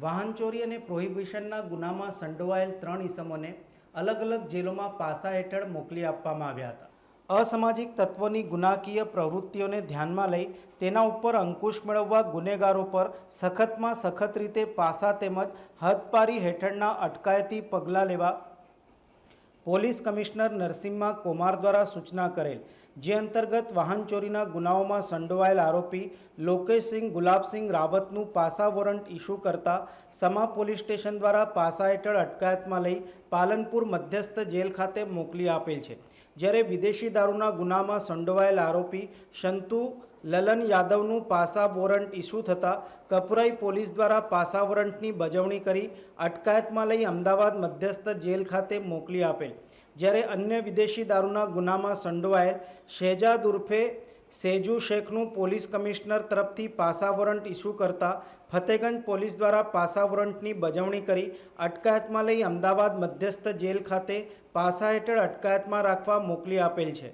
વાહન ચોરી અને પ્રોહિબિશનના ગુનામાં સંડોવાયેલ ત્રણ ઇસમોને અલગ અલગ જેલોમાં પાસા હેઠળ મોકલી આપવામાં આવ્યા હતા. અસામાજિક તત્વોની ગુનાકીય પ્રવૃત્તિઓને ધ્યાનમાં લઈ તેના ઉપર અંકુશ મેળવવા ગુનેગારો પર સખતમાં સખત રીતે પાસા તેમજ હદપારી હેઠળના અટકાયતી પગલાં લેવા પોલીસ કમિશનર નરસિંહા કોમાર દ્વારા સૂચના કરેલ, જે અંતર્ગત વાહન ચોરીના ગુનાઓમાં સંડોવાયેલ આરોપી લોકેશસિંહ ગુલાબસિંહ રાવતનું પાસા વોરંટ ઇસ્યુ કરતા સમા પોલીસ સ્ટેશન દ્વારા પાસા હેઠળ અટકાયતમાં લઈ પાલનપુર મધ્યસ્થ જેલ ખાતે મોકલી આપેલ છે. જ્યારે વિદેશી દારૂના ગુનામાં સંડોવાયેલ આરોપી શંતુ લલન યાદવનું પાસા વોરંટ ઇસ્યુ થતાં કપરાઈ પોલીસ દ્વારા પાસા વોરંટની બજવણી કરી અટકાયતમાં લઈ અમદાવાદ મધ્યસ્થ જેલ ખાતે મોકલી આપેલ. જ્યારે અન્ય વિદેશી દારૂના ગુનામાં સંડોવાયેલ શહેજાદ ઉર્ફે સેજુ શેખનું પોલીસ કમિશનર તરફથી પાસા વોરંટ ઇસ્યુ કરતા ફતેગંજ પોલીસ દ્વારા પાસા વોરંટની બજવણી કરી અટકાયતમાં લઈ અમદાવાદ મધ્યસ્થ જેલ ખાતે પાસા હેઠળ અટકાયતમાં રાખવા મોકલી આપેલ છે.